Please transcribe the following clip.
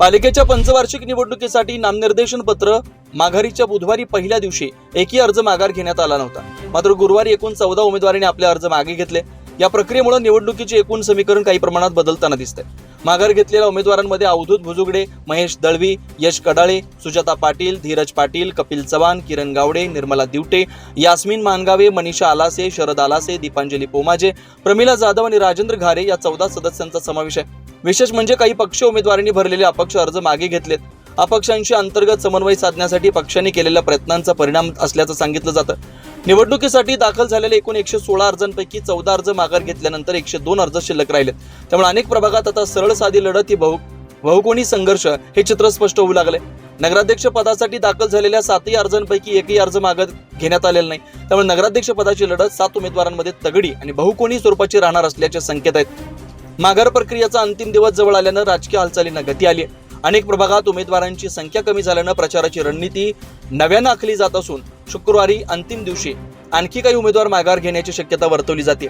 पालिकेच्या पंचवार्षिक निवडणुकीसाठी नामनिर्देशन पत्र माघारीच्या बुधवारी पहिल्या दिवशी एकही अर्ज माघार घेण्यात आला नव्हता. मात्र गुरुवारी एकूण चौदा उमेदवारांनी आपले अर्ज मागे घेतले. या प्रक्रियेमुळे निवडणुकीचे एकूण समीकरण काही प्रमाणात बदलताना दिसते माघार घेतलेल्या उमेदवारांमध्ये अवधूत भुजुगडे महेश दळवी यश कडाळे सुजाता पाटील धीरज पाटील कपिल चव्हाण किरण गावडे निर्मला दिवटे यास्मिन मानगावे मनीषा आलासे शरद आलासे दीपांजली पोमाजे प्रमिला जाधव आणि राजेंद्र घारे या चौदा सदस्यांचा समावेश आहे. विशेष म्हणजे काही पक्ष उमेदवारांनी भरलेले अपक्ष अर्ज मागे घेतलेत. अपक्षांशी अंतर्गत समन्वय साधण्यासाठी पक्षांनी केलेल्या प्रयत्नांचा परिणाम असल्याचं सांगितलं जातं. निवडणुकीसाठी दाखल झालेल्या एकूण एकशे सोळा अर्जांपैकी चौदा अर्ज माघार घेतल्यानंतर एकशे दोन अर्ज शिल्लक राहिलेत. त्यामुळे अनेक प्रभागात आता सरळ साधी लढत ही बहु बहुकोणी संघर्ष हे चित्र स्पष्ट होऊ लागले नगराध्यक्ष पदासाठी दाखल झालेल्या सातही अर्जांपैकी एकही अर्ज मागत घेण्यात आलेला नाही. त्यामुळे नगराध्यक्ष पदाची लढत सात उमेदवारांमध्ये तगडी आणि बहुकोणी स्वरूपाची राहणार असल्याचे संकेत आहेत. माघार प्रक्रियेचा अंतिम दिवस जवळ आल्यानं राजकीय हालचालींना गती आली आहे. अनेक प्रभागात उमेदवारांची संख्या कमी झाल्यानं प्रचाराची रणनीती नव्यानं आखली जात असून शुक्रवारी अंतिम दिवशी आणखी काही उमेदवार माघार घेण्याची शक्यता वर्तवली जाते.